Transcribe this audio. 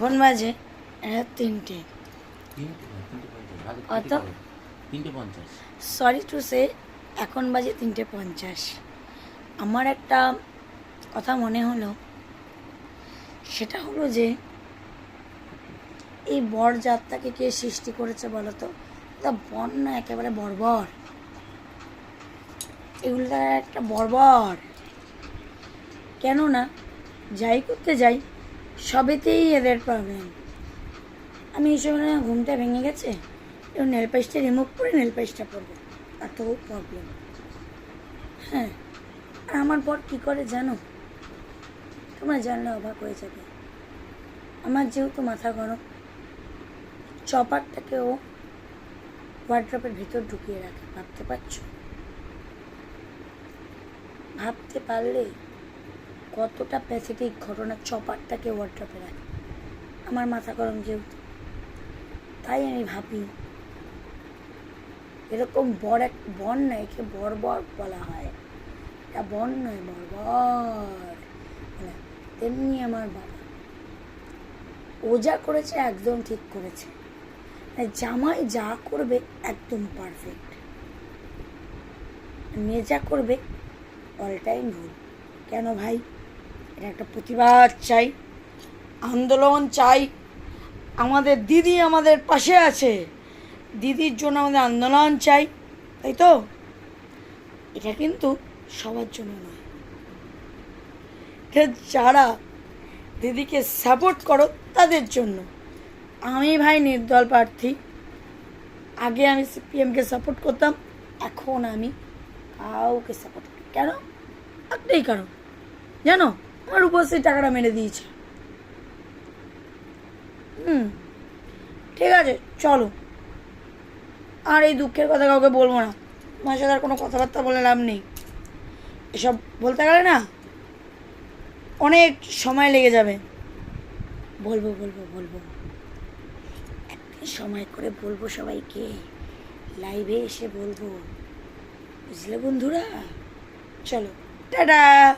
এখন বাজে তিনটে। পঞ্চাশ সরি টু সে এখন বাজে তিনটে পঞ্চাশ। আমার একটা কথা মনে হলো সেটা হলো যে এই বরযাত্রাকে কে সৃষ্টি করেছে বলো তো? তা বর না একেবারে বর্বর। এগুলো একটা বর্বর। কেননা যাই করতে যাই সবেতেই এদের প্রবলেম আমি এইসব না ঘুমটা ভেঙে গেছে? এবং নেল পাইসটা রিমুভ করে নেল পাইসটা পরবো। এত প্রবলেম হ্যাঁ আর আমার পর কী করে জানো? তোমরা জানলে অবাক হয়ে যাবে। আমার যেহেতু মাথা গরম চপারটাকে ও ওয়ার্ড্রপের ভিতর ঢুকিয়ে রাখে, ভাবতে পারছ? ভাবতে পারলে কতটা প্যাসিফিক ঘটনা চপারটাকে ওয়ার্ড্রপে রাখে। আমার মাথা গরম যেহেতু, তাই আমি ভাবি, এরকম বর এক বন না, একে বর্বর বলা হয়। এটা বন নয় বর্বর মানে তেমনি আমার বাবা। ও যা করেছে একদম ঠিক করেছে। মানে জামাই যা করবে একদম পারফেক্ট যা করবে অল টাইম ভুল। কেন ভাই? একটা প্রতিবাদ চাই, আন্দোলন চাই। আমাদের দিদি আমাদের পাশে আছে। দিদির জন্য আমাদের আন্দোলন চাই, তাই তো? এটা কিন্তু সবার জন্য নয়। যারা দিদিকে সাপোর্ট করো, তাদের জন্য। আমি ভাই নির্দল প্রার্থী। আগে আমি সিপিএমকে সাপোর্ট করতাম, এখন আমি কাউকে সাপোর্ট করি। কেন? একটাই কারণ। জানো? আমার উপস্থিত টাকাটা মেরে দিয়েছে। হুম, ঠিক আছে, চলো। আর এই দুঃখের কথা কাউকে বলব না। তোমার সাথে আর কোনো কথাবার্তা বলে লাভ নেই। এসব বলতে গেলে না, অনেক সময় লেগে যাবে। বলব বলব বলব। একদিন সময় করে বলব সবাইকে। লাইভে এসে বলব। বুঝলে বন্ধুরা? চলো, টাটা।